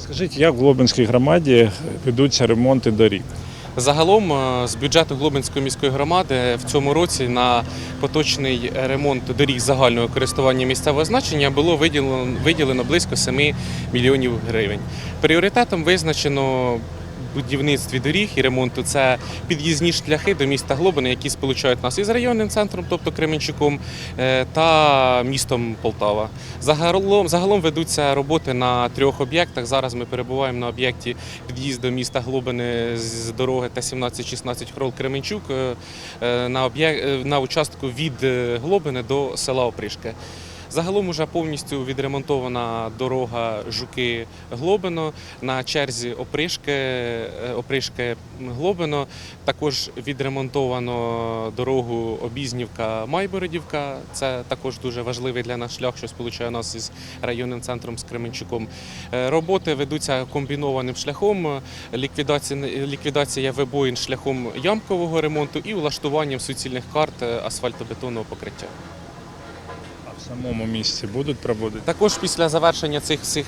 Скажіть, як в Глобинській громаді ведуться ремонти доріг? Загалом е, з бюджету Глобинської міської громади в цьому році на поточний ремонт доріг загального користування місцевого значення було виділено, виділено близько 7 мільйонів гривень. Пріоритетом визначено будівництві доріг і ремонту це під'їзні шляхи до міста Глобини, які сполучають нас із районним центром, тобто Кременчуком, е, та містом Полтава. Загалом, загалом ведуться роботи на трьох об'єктах. Зараз ми перебуваємо на об'єкті під'їзду міста Глобини з дороги Т-17-16 Хрол Кременчук е, е, на, об'єк- е, на участку від Глобини до села Опришки. Загалом уже повністю відремонтована дорога Жуки Глобино на черзі Опришки, е, Опришки Глобино. Також відремонтовано дорогу Обізнівка Майбородівка. Це також дуже важливий для нас шлях, що сполучає нас із районним центром з Кременчуком. Е, Роботи ведуться комбінованим шляхом. Ліквідація, ліквідація вибоїн шляхом ямкового ремонту і влаштуванням суцільних карт е, асфальтобетонного покриття. Самому місці будуть проводити? Також після завершення цих цих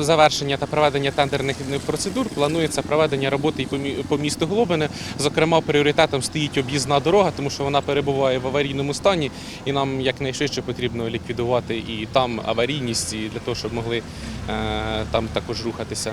завершення та проведення тендерних процедур планується проведення роботи і по, місту Глобине. Зокрема, пріоритетом стоїть об'їзна дорога, тому що вона перебуває в аварійному стані, і нам якнайшвидше потрібно ліквідувати і там аварійність, і для того, щоб могли е, там також рухатися.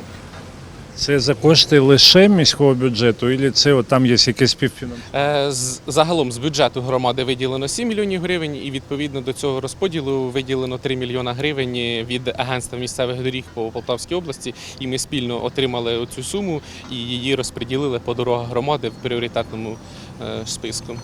Це за кошти лише міського бюджету, і це там є якесь співфінансування? Е, Загалом з бюджету громади виділено 7 мільйонів гривень, і відповідно до цього розподілу виділено 3 мільйона гривень від агентства місцевих доріг по Полтавській області. І ми спільно отримали цю суму і її розподілили по дорогах громади в пріоритетному е, списку.